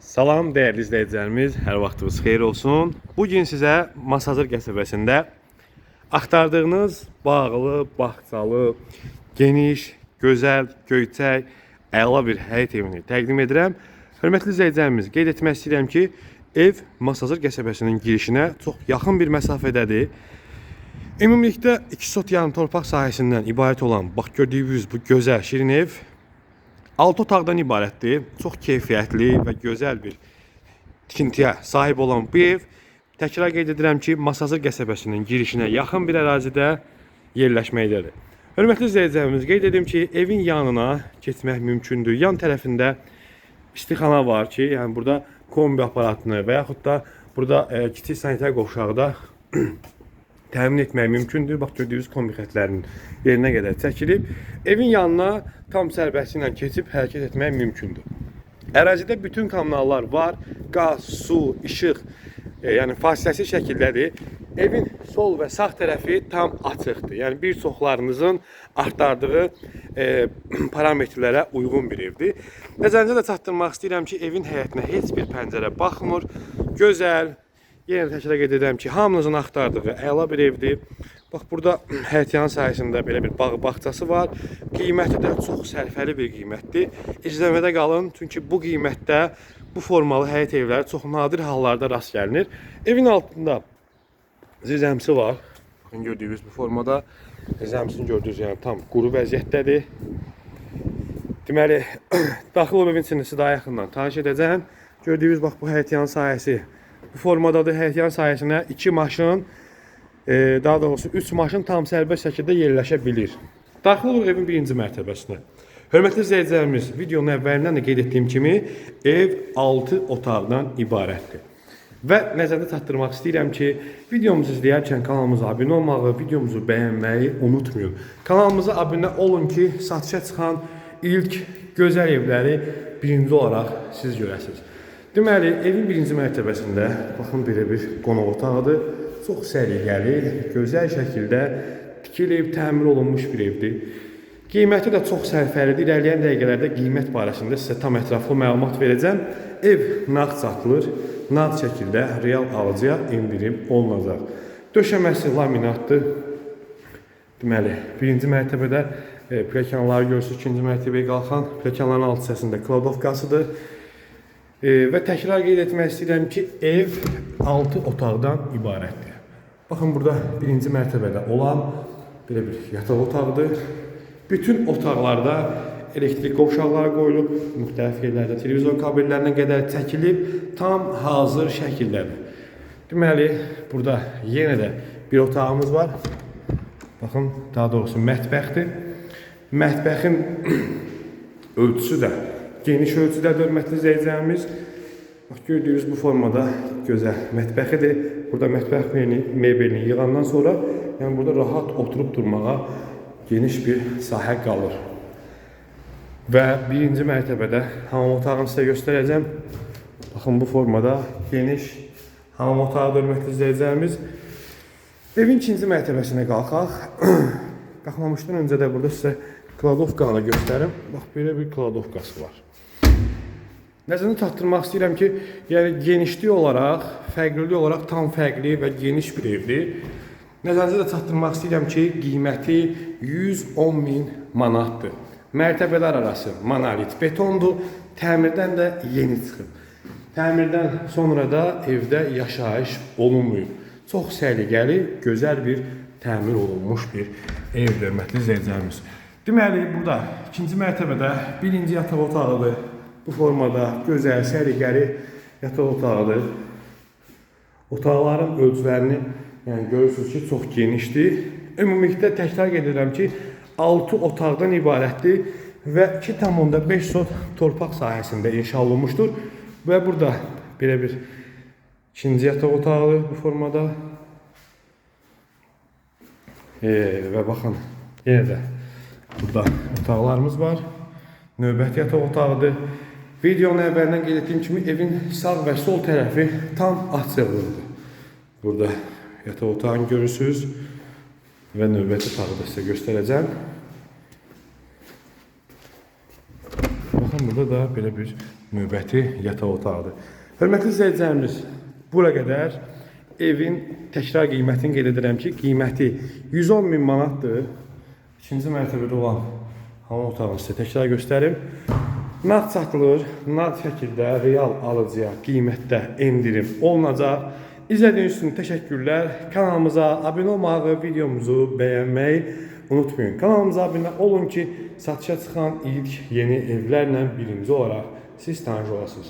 Salam değerli izleyicilerimiz, hər vaxtınız xeyir olsun. Bugün sizə Masazır qəsəbəsində axtardığınız bağlı, bağçalı, geniş, gözəl, göyçək, əla bir həyət evini təqdim edirəm. Hörmətli izləyicilərimiz, qeyd etmək istəyirəm ki, ev Masazır qəsəbəsinin girişinə çox yaxın bir məsafədədir. Ümumilikdə 2 sot yarım torpaq sahəsindən ibarət olan, bax gördüyünüz bu gözəl şirin ev 6 otaqdan ibarətdir. Çox keyfiyyətli və gözəl bir tikintiyə sahib olan bu ev təkrar qeyd edirəm ki, Masazır qəsəbəsinin girişinə yaxın bir ərazidə yerləşməkdədir. Hörmətli izləyicilərimiz, qeyd edim ki, evin yanına keçmək mümkündür. Yan tərəfində istixana var ki, yəni burada kombi aparatını və yaxud da burada e, kiçik sanitar qovşağı da təmin etmək mümkündür. Bax gördüyünüz kombi xətlərinin yerinə qədər çəkilib. Evin yanına tam sərbəstliklə keçib hərəkət etmək mümkündür. Ərazidə bütün kommunallar var. Qaz, su, işıq, e, yəni fasiləsiz şəkildədir. Evin sol və sağ tərəfi tam açıqdır. Yəni bir çoxlarınızın axtardığı e, parametrlərə uyğun bir evdir. Nəzərinizə də çatdırmaq istəyirəm ki, evin həyətinə heç bir pəncərə baxmır. Gözəl, Yenə də təkrar qeyd edirəm ki, hamınızın axtardığı əla bir evdir. Bax burada həyətyan sahəsində belə bir bağ bağçası var. Qiyməti də çox sərfəli bir qiymətdir. İzləmədə qalın, çünki bu qiymətdə bu formalı həyət evləri çox nadir hallarda rast gəlinir. Evin altında zizəmsi var. Baxın gördüyünüz bu formada zizəmsini gördüyünüz yəni tam quru vəziyyətdədir. Deməli, daxil olub evin içində sizə daha yaxından tanış edəcəm. Gördüyünüz bax bu həyətyan sahəsi bu formadadır. Həyətyan sahəsinə 2 maşın, e, daha doğrusu 3 maşın tam sərbəst şəkildə yerləşə bilir. Daxil oluruq evin birinci mərtəbəsinə. Hörmətli izləyicilərimiz, videonun əvvəlindən də qeyd etdiyim kimi ev 6 otaqdan ibarətdir. Və nəzərdə çatdırmaq istəyirəm ki, videomuzu izləyərkən kanalımıza abunə olmağı, videomuzu bəyənməyi unutmayın. Kanalımıza abunə olun ki, satışa çıxan ilk gözəl evləri birinci olaraq siz görəsiniz. Deməli, evin birinci mərtəbəsində baxın belə bir qonaq otağıdır. Çox səliqəli, gözəl şəkildə tikilib, təmir olunmuş bir evdir. Qiyməti də çox sərfəlidir. İrəliyən dəqiqələrdə qiymət barəsində sizə tam ətraflı məlumat verəcəm. Ev nağd satılır. Nağd şəkildə real alıcıya endirim olunacaq. Döşəməsi laminatdır. Deməli, birinci mərtəbədə e, pləkanları görürsünüz, ikinci mərtəbəyə qalxan pləkanların alt hissəsində kladovkasıdır. E, və təkrar qeyd etmək istəyirəm ki, ev 6 otaqdan ibarətdir. Baxın burada birinci mərtəbədə olan belə bir yataq otağıdır. Bütün otaqlarda elektrik qovşaqları qoyulub, müxtəlif yerlərdə televizor kabellərinə qədər çəkilib, tam hazır şəkildədir. Deməli, burada yenə də bir otağımız var. Baxın, daha doğrusu mətbəxdir. Mətbəxin ölçüsü də geniş ölçüdədir, hörmətli izləyicilərimiz. Bax, gördüyünüz bu formada gözəl mətbəxidir. Burada mətbəx mebelini, yığandan sonra, yəni burada rahat oturub durmağa geniş bir sahə qalır. Və birinci mərtəbədə hamam otağını sizə göstərəcəm. Baxın bu formada geniş hamam otağı hörmətli izləyicilərimiz. Evin ikinci mərtəbəsinə qalxaq. Qalxmamışdan öncə də burada sizə kladovkanı göstərim. Bax belə bir kladovkası var. Nəzərinə çatdırmaq istəyirəm ki, yəni genişlik olaraq, fərqlilik olaraq tam fərqli və geniş bir evdir. Nəzərinizə də çatdırmaq istəyirəm ki, qiyməti 110 min manatdır. Mərtəbələr arası monolit betondur, təmirdən də yeni çıxıb. Təmirdən sonra da evdə yaşayış olunmuyub. Çox səliqəli, gözəl bir təmir olunmuş bir evdir, hörmətli izləyicilərimiz. Deməli, burada ikinci mərtəbədə birinci yataq otağıdır. Bu formada gözəl, səliqəli yataq otağıdır. Otaqların ölçülərini yəni görürsünüz ki, çox genişdir. Ümumilikdə təkrar edirəm ki, 6 otaqdan ibarətdir və 2,5 sot torpaq sahəsində inşa olunmuşdur. Və burada belə bir ikinci yataq otağı bu formada. E, və baxın, yenə də burada otaqlarımız var. Növbəti yataq otağıdır. Videonun əvvəlindən qeyd etdiyim kimi evin sağ və sol tərəfi tam açıqlıqdır. Burada yataq otağını görürsünüz və növbəti otağı da sizə göstərəcəm. Baxın burada da belə bir növbəti yataq otağıdır. Hörmətli izləyicilərimiz, bura qədər evin təkrar qiymətini qeyd edirəm ki, qiyməti 110 min manatdır. İkinci mərtəbədə olan hamam otağını sizə təkrar göstərim. Nağd satılır, nağd şəkildə real alıcıya qiymətdə endirim olunacaq. İzlədiyiniz üçün təşəkkürlər. Kanalımıza abunə olmağı, videomuzu bəyənməyi unutmayın. Kanalımıza abunə olun ki, satışa çıxan ilk yeni evlərlə birinci olaraq siz tanış olasınız.